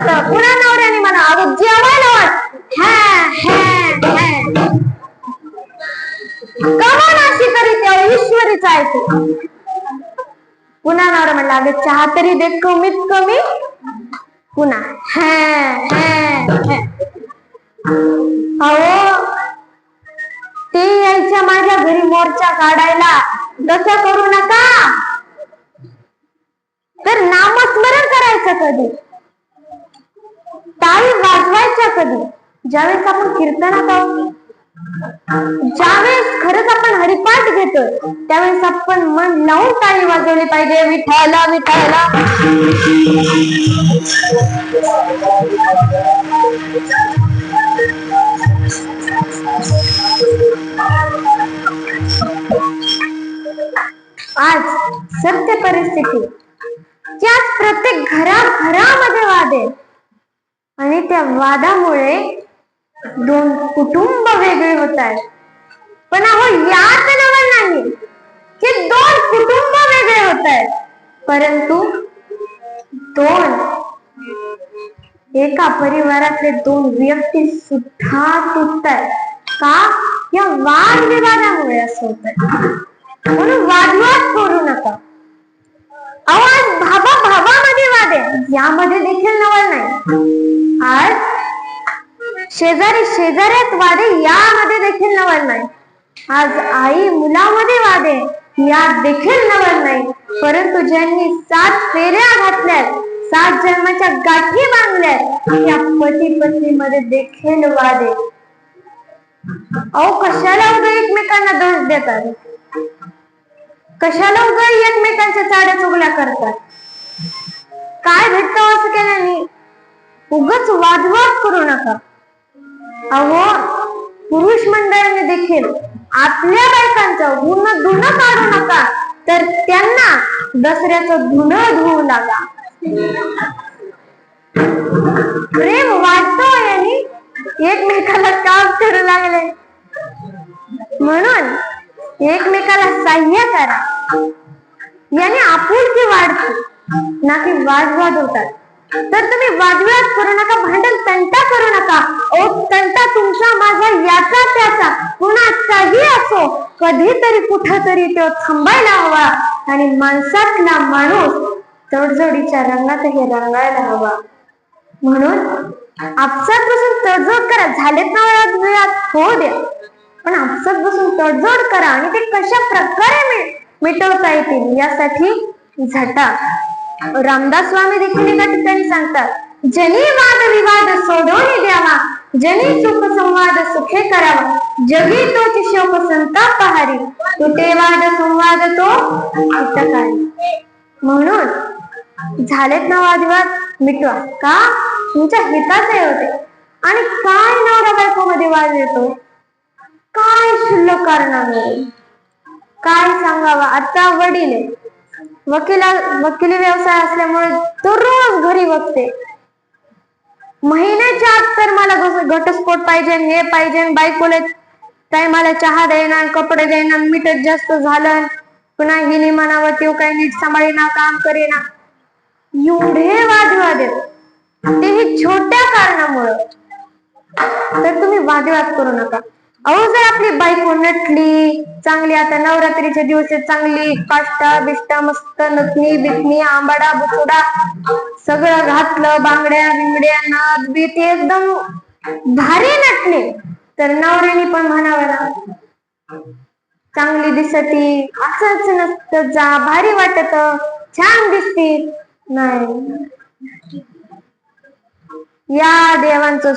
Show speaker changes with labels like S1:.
S1: पुन्हा नवऱ्याने म्हणा अगं जेवायला वाट. हॅ हॅ कमान अशी करीत ईश्वरीच आहे तू. पुन्हा नवरा म्हणला अगं चहा तरी दे कमीत कमी. पुन्हा हॅ अहो ते यायच्या माझ्या घरी मोर्चा काढायला तसं करू नका. तर नामस्मरण करायचं कधी? टाळी वाजवायच्या कधी? ज्यावेळेस आपण कीर्तनात आहोत ज्यावेळेस खरंच आपण हरिपाठ घेतोय त्यावेळेस आपण मन लावून टाळी वाजवली पाहिजे. विठाला विठाला आज सत्य परिस्थिती की आज प्रत्येक घरा घरामध्ये वाद आहे. आणि त्या वादामुळे दोन कुटुंब वेगळे होत आहेत. पण अहो याच नवल नाही. की दोन कुटुंब वेगळे होत आहेत. परंतु दोन एका परिवारातले दोन व्यक्ती सुद्धा तुटतात का? या वाद विवादामुळे असं होत आहे. म्हणून वादवाद करू नका. अहो भाबा भाबा भावामध्ये वाद आहे यामध्ये देखील नवल नाही. शेजारी शेजाऱ्यात वादे यामध्ये देखील नवल नाही. आज आई मुलामध्ये वादे यात देखील नवल नाही. परंतु ज्यांनी सात फेऱ्या घातल्या सात जन्माच्या गाठी बांधल्यात या पती पत्नी मध्ये देखील वादे. अहो कशाला उगा एकमेकांना दोष देतात? कशाला उगा एकमेकांच्या चाड्या चुगल्या करतात? काय भेटतं असं केल्याने? उगच वादवाद करू नका. अहो पुरुष मंडळाने देखील आपल्या बायकांचं गुण धुणं काढू नका तर त्यांना दसऱ्याचं धुणं धुवू लागा. प्रेम वाटतो यांनी एकमेकाला काम करू लागले. म्हणून एकमेकाला सहाय्य करा. याने आपुलकी वाढते ना की वादवाद होतात. तर तुम्ही वादविवाद करू नका भांडण तंटा करू नका. ओ याचा त्याचा कुणाचाही असो कधीतरी कुठतरी तो थांबायला हवा. आणि माणसातला माणूस तडजोडीच्या रंगातही रंगायला हवा. म्हणून आपसात बसून तडजोड करा. झालेत ना होऊ द्या. पण आपसात बसून तडजोड करा आणि ते कशा प्रकारे मिटवता येतील यासाठी झटा. रामदास स्वामी देखील एका ठिकाणी सांगतात जनी वाद विवाद सोडवून द्यावा. जनी सुख संवाद सुखे करावा. जगी तोची शोक संताप पहारी तुटे वाद संवाद तो म्हणून झालेत ना वादविवाद? मिटवा. का? तुमच्या हिताचे होते. आणि काय नवरा बायको मध्ये वाद येतो? काय शुल्लक कारणामुळे काय सांगावा? आता वडील आहे. वकिला वकिली व्यवसाय असल्यामुळे दररोज घरी बघते. महिन्याच्या आत तर मला घस- घटस्फोट पाहिजे हे पाहिजे बायकोला टायमाला चहा देणार कपडे देणार मीठच जास्त झालं. पुन्हा हिने म्हणावं तो काही नीट सांभाळीना काम करेना. एवढे वादविवाद तेही छोट्या कारणामुळं. तर तुम्ही वादविवाद करू नका. अहो जर आपली बायको नटली चांगली आता नवरात्रीच्या दिवशी चांगली काष्टा बिष्टा मस्त नथनी बिकनी आंबाडा बुकुडा सगळं घातलं बांगड्या बिंगड्या नाद ते एकदम भारी नटले. तर नवऱ्याने पण म्हणावं ना चांगली दिसती असंच नसतं जा भारी वाटत छान दिसती. नाही. या देवांचं